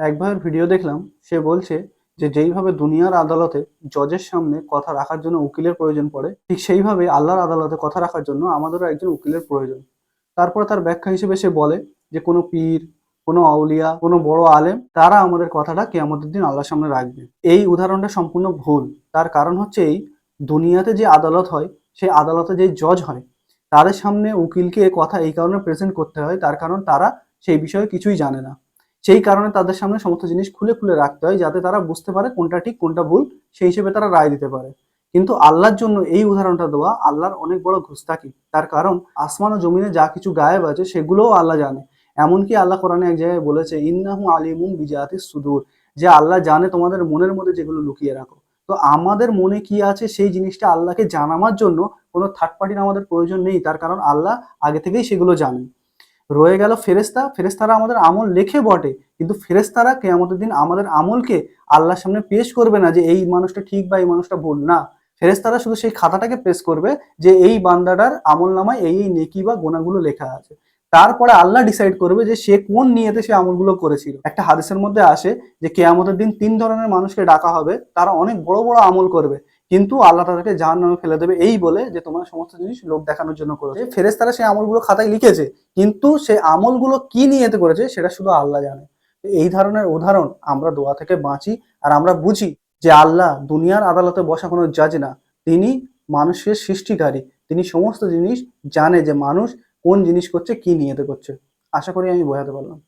এক ভাইয়ের ভিডিও দেখলাম, সে বলছে যে যেইভাবে দুনিয়ার আদালতে জজের সামনে কথা রাখার জন্য উকিলের প্রয়োজন পড়ে, ঠিক সেইভাবে আল্লাহর আদালতে কথা রাখার জন্য আমাদেরও একজন উকিলের প্রয়োজন। তারপর তার ব্যাখ্যা হিসেবে সে বলে যে কোনো পীর, কোনো আউলিয়া, কোনো বড় আলেম, তারা আমাদের কথাটা কেয়ামতের দিন আল্লাহর সামনে রাখবে। এই উদাহরণটা সম্পূর্ণ ভুল। তার কারণ হচ্ছে এই, দুনিয়াতে যে আদালত হয় সেই আদালতে যে জজ হয়, তাদের সামনে উকিলকে কথা এই কারণে প্রেজেন্ট করতে হয়, তার কারণ তারা সেই বিষয়ে কিছুই জানে না। সেই কারণে তাদের সামনে সমস্ত জিনিস খুলে খুলে রাখতে হয়, যাতে তারা বুঝতে পারে কোনটা ঠিক, কোনটা ভুল, সেই হিসেবে তারা রায় দিতে পারে। কিন্তু আল্লাহর জন্য এই উদাহরণটা দেওয়া আল্লাহর অনেক বড় ঘুষতাকি তার কারণ আসমান ও জমিনে যা কিছু গায়েব আছে সেগুলোও আল্লাহ জানে। এমনকি আল্লাহ কোরআনে এক জায়গায় বলেছে, ইন্নাহু আলিমুম বিজাতি সুদূর যে আল্লাহ জানে তোমাদের মনের মধ্যে যেগুলো লুকিয়ে রাখো। তো আমাদের মনে কি আছে সেই জিনিসটা আল্লাহকে জানাবার জন্য কোনো থার্ড পার্টির আমাদের প্রয়োজন নেই। তার কারণ আল্লাহ আগে থেকেই সেগুলো জানেন। রয়ে গেল ফেরেস্তা ফেরেস্তারা আমাদের আমল লেখে বটে, কিন্তু ফেরেস্তারা কে? আমাদের দিন আমাদের আমলকে আল্লাহর সামনে পেশ করবে না যে এই মানুষটা ঠিক বা এই মানুষটা ভুল। না ফেরেস্তারা শুধু সেই খাতাটাকে পেশ করবে যে এই বান্দাটার আমল নামায় এই এই নেকি বা গোনাগুলো লেখা আছে। তারপরে আল্লাহ ডিসাইড করবে যে সে কোন নিয়েতে সে আমলগুলো করেছিল। একটা হাদিসের মধ্যে আসে যে কেয়ামতের দিন তিন ধরনের মানুষকে ডাকা হবে, তারা অনেক বড় বড় আমল করবে। কিন্তু আল্লাহ তাদেরকে জাহান নামে ফেলে দেবে এই বলে যে তোমার সমস্ত জিনিস লোক দেখানোর জন্য করেছে। ফেরেস তারা সেই আমলগুলো খাতায় লিখেছে, কিন্তু সেই আমলগুলো কি নিয়েতে করেছে সেটা শুধু আল্লাহ জানে। এই ধরনের উদাহরণ আমরা দোয়া থেকে বাঁচি আর আমরা বুঝি যে আল্লাহ দুনিয়ার আদালতে বসা কোনো জাজ না। তিনি মানুষের সৃষ্টিকারী। তিনি সমস্ত জিনিস জানে যে মানুষ কোন জিনিস করছে, কি নিয়েতে করছে। আশা করি আমি বোঝাতে পারলাম।